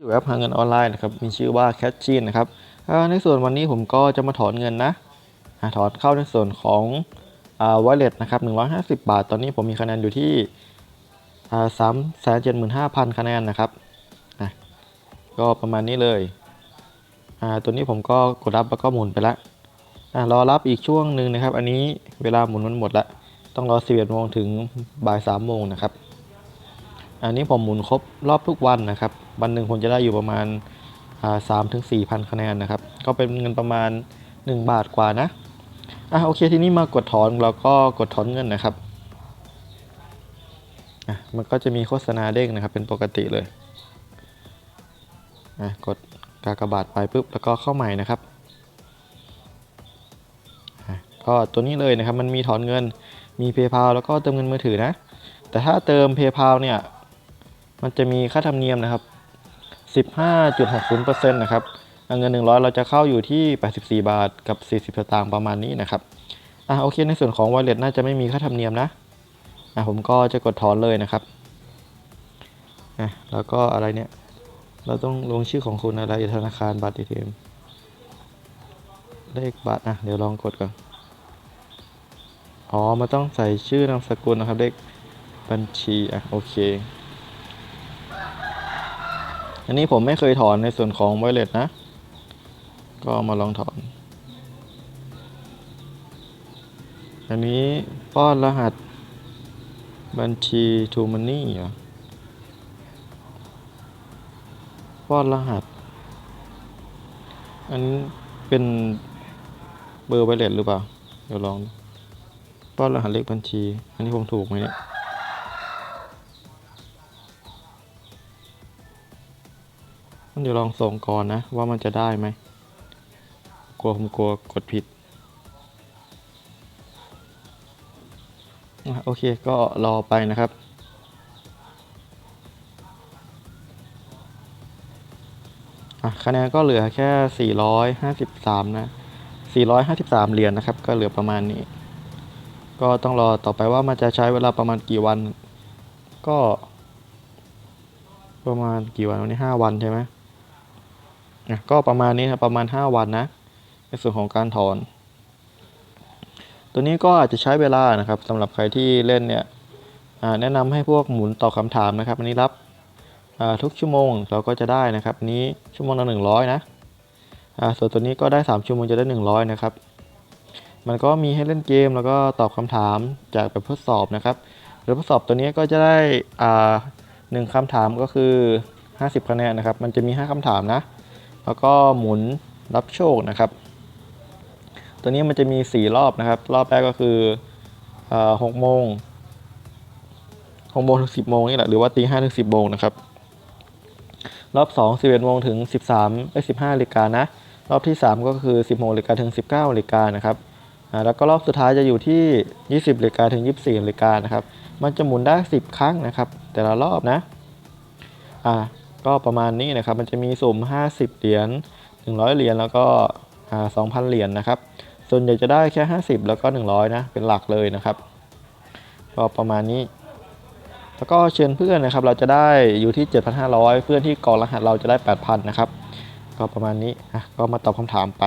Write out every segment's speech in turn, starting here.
อยู่แอปหาเงินออนไลน์นะครับ มีชื่อว่า c a t c h i n นะครับในส่วนวันนี้ผมก็จะมาถอนเงินนะถอนเข้าในส่วนของอ่า wallet นะครับ 150 บาท ตอนนี้ผมมีคะแนนอยู่ที่สามแสนเจ็ดหมื่นห้าพันคะแนนนะครับอะก็ประมาณนี้เลยตัวนี้ผมก็กดรับแล้วก็หมุนไปละรอรับอีกช่วงหนึ่งนะครับ อันนี้เวลาหมุนมันหมดละ ต้องรอ11โมงถึงบ่าย3โมงนะครับ อันนี้ผมหมุนครบรอบทุกวันนะครับ วันหนึ่งผมจะได้อยู่ประมาณสามถึงสี่พันคะแนนนะครับ ก็เป็นเงินประมาณ 1 บาทกว่านะ อะโอเค ทีนี้มากดถอนเราก็กดถอนเงินนะครับ อะมันก็จะมีโฆษณาเด้งนะครับ เป็นปกติเลย อะกดกากบาทไปปุ๊บแล้วก็เข้าใหม่นะครับอะก็ตัวนี้เลยนะครับ มันมีถอนเงิน มี PayPal แล้วก็เติมเงินมือถือนะ แต่ถ้าเติม PayPal เนี่ย มันจะมีค่าธรรมเนียมนะครับ 15.60%นะครับเงิน 100 เราจะเข้าอยู่ที่ 84 บาทกับ 40สตางค์ประมาณนี้นะครับอะโอเคในส่วนของ Wallet น่าจะไม่มีค่าธรรมเนียมนะอะผมก็จะกดถอนเลยนะครับอะแล้วก็อะไรเนี่ย เราต้องลงชื่อของคุณอะไรธนาคารบัตร ATM เลขบัตรอะเดี๋ยวลองกดก่อนอ๋อมันต้องใส่ชื่อนามสกุลนะครับเลขบัญชีอะโอเค อันนี้ผมไม่เคยถอนในส่วนของ Wallet นะ ก็มาลองถอน อันนี้ป้อนรหัสบัญชี To Money เหรอป้อนรหัส อันนี้เป็นเบอร์ Wallet หรือเปล่า เดี๋ยวลองป้อนรหัสเลขบัญชี อันนี้ผมถูกไหมเนี่ย เดี๋ยวลองส่งก่อนนะ ว่ามันจะได้ไหม กลัวผมกลัวกดผิด โอเคก็รอไปนะครับอะคะแนนก็เหลือแค่ 453 นะ 453 เหรียญนะครับ ก็เหลือประมาณนี้ ก็ต้องรอต่อไปว่ามันจะใช้เวลาประมาณกี่วัน ก็ ประมาณกี่วันวันนี้ 5 วันใช่ไหม อะก็ประมาณนี้ครับประมาณ 5 วันนะ ในส่วนของการถอน ตัวนี้ก็อาจจะใช้เวลานะครับสำหรับใครที่เล่นเนี่ยแนะนำให้พวกหมุนตอบคำถามนะครับ อันนี้รับทุกชั่วโมงเราก็จะได้นะครับนี้ชั่วโมงละ100นะอ่าส่วนตัวนี้ก็ได้ 3 ชั่วโมงจะได้ 100 นะครับ มันก็มีให้เล่นเกมแล้วก็ตอบคำถามจากแบบทดสอบนะครับหรือทดสอบตัวนี้ก็จะได้หนึ่งคำถามก็คือ 50 คะแนนนะครับ มันจะมี 5คำถามนะ แล้วก็หมุนรับโชคนะครับ ตัวนี้มันจะมี 4 รอบนะครับ รอบแรกก็คือหกโมงหกโมงถึงสิบโมงนี่แหละหรือว่าตีห้าถึงสิบโมงนะครับ รอบ2 11โมงถึง13เอ้ย15นาฬิกานะ รอบที่3ก็คือ10โมงนาฬิกาถึง19นาฬิกานะครับแล้วก็รอบสุดท้ายจะอยู่ที่20นาฬิกาถึง24นาฬิกานะครับ มันจะหมุนได้10ครั้งนะครับ แต่ละรอบนะอ่า ก็ประมาณนี้นะครับ มันจะมีสุ่ม 50 เหรียญ 100 เหรียญ แล้วก็2,000 เหรียญนะครับ ส่วนใหญ่จะได้แค่ 50 แล้วก็ 100 นะ เป็นหลักเลยนะครับ ก็ประมาณนี้ แล้วก็เชิญเพื่อนนะครับ เราจะได้อยู่ที่ 7,500 เพื่อนที่กรองรหัสเราจะได้ 8,000 นะครับ ก็ประมาณนี้อะก็มาตอบคำถามไป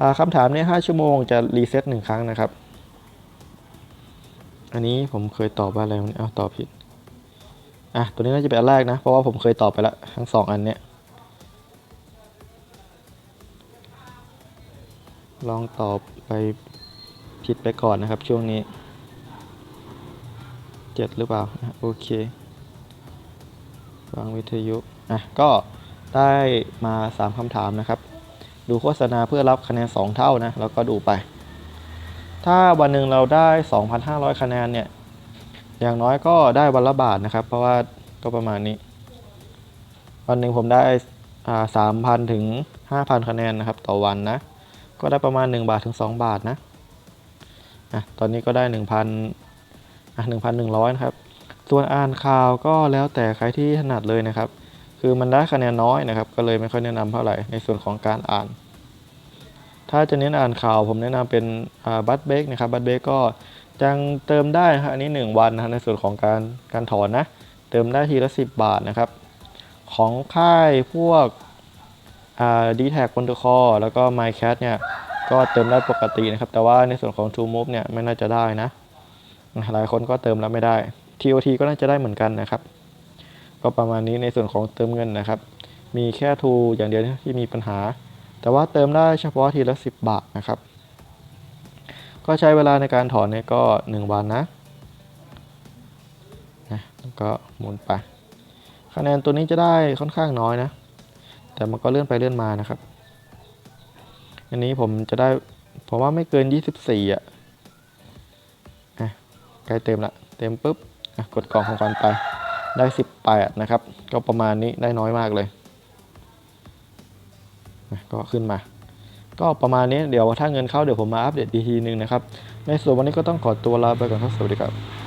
อ่าคำถามนี้5ชั่วโมงจะรีเซ็ต1ครั้งนะครับ อันนี้ผมเคยตอบว่าอะไรวะเนี่ยเอาตอบผิด อะ ตัวนี้น่าจะเป็นอันแรกนะ เพราะว่าผมเคยตอบไปแล้วทั้งสองอันเนี้ย ลองตอบไปผิดไปก่อนนะครับช่วงนี้เจ็ดหรือเปล่า โอเควางวิทยุ อะ ก็ได้มา 3คำถามนะครับ ดูโฆษณาเพื่อรับคะแนน 2 เท่านะ แล้วก็ดูไป ถ้าวันหนึ่งเราได้ 2,500 คะแนนเนี่ย อย่างน้อยก็ได้วันละบาทนะครับ เพราะว่าก็ประมาณนี้ วันหนึ่งผมได้สามพันถึงห้าพันคะแนนนะครับ ต่อวันนะ ก็ได้ประมาณ1บาทถึง2บาทนะอะตอนนี้ก็ได้1,000อะ1,100นะครับ ส่วนอ่านข่าวก็แล้วแต่ใครที่ถนัดเลยนะครับ คือมันได้คะแนนน้อยนะครับ ก็เลยไม่ค่อยแนะนำเท่าไหร่ในส่วนของการอ่าน ถ้าจะเน้นอ่านข่าวผมแนะนำเป็นบัตเบกนะครับบัตเบกก็ยังเติมได้ครับอันนี้ 1 วันนะในส่วนของการการถอนนะ เติมได้ทีละ 10 บาทนะครับ ของค่ายพวกดีแท็กคอนโทรคอแล้วก็ MyCat เนี่ยก็เติมได้ปกตินะครับ แต่ว่าในส่วนของ True Move เนี่ยไม่น่าจะได้นะ หลายคนก็เติมแล้วไม่ได้ TOT ก็น่าจะได้เหมือนกันนะครับ ก็ประมาณนี้ในส่วนของเติมเงินนะครับ มีแค่ True อย่างเดียวที่มีปัญหา แต่ว่าเติมได้เฉพาะทีละ 10 บาทนะครับ ก็ใช้เวลาในการถอนเนี่ยก็ 1 วันนะนะแล้วก็หมุนไปคะแนนตัวนี้จะได้ค่อนข้างน้อยนะ แต่มันก็เลื่อนไปเลื่อนมานะครับ อันนี้ผมจะได้ผมว่าไม่เกิน 24 อะอะใกล้เต็มละเต็มปุ๊บกดกล่องของขวัญไปได้ 18 นะครับ ก็ประมาณนี้ได้น้อยมากเลย ก็ขึ้นมา ก็ประมาณนี้เดี๋ยวถ้าเงินเข้าเดี๋ยวผมมาอัปเดตอีกทีนึงนะครับ ในส่วนวันนี้ก็ต้องขอตัวลาไปก่อนครับสวัสดีครับ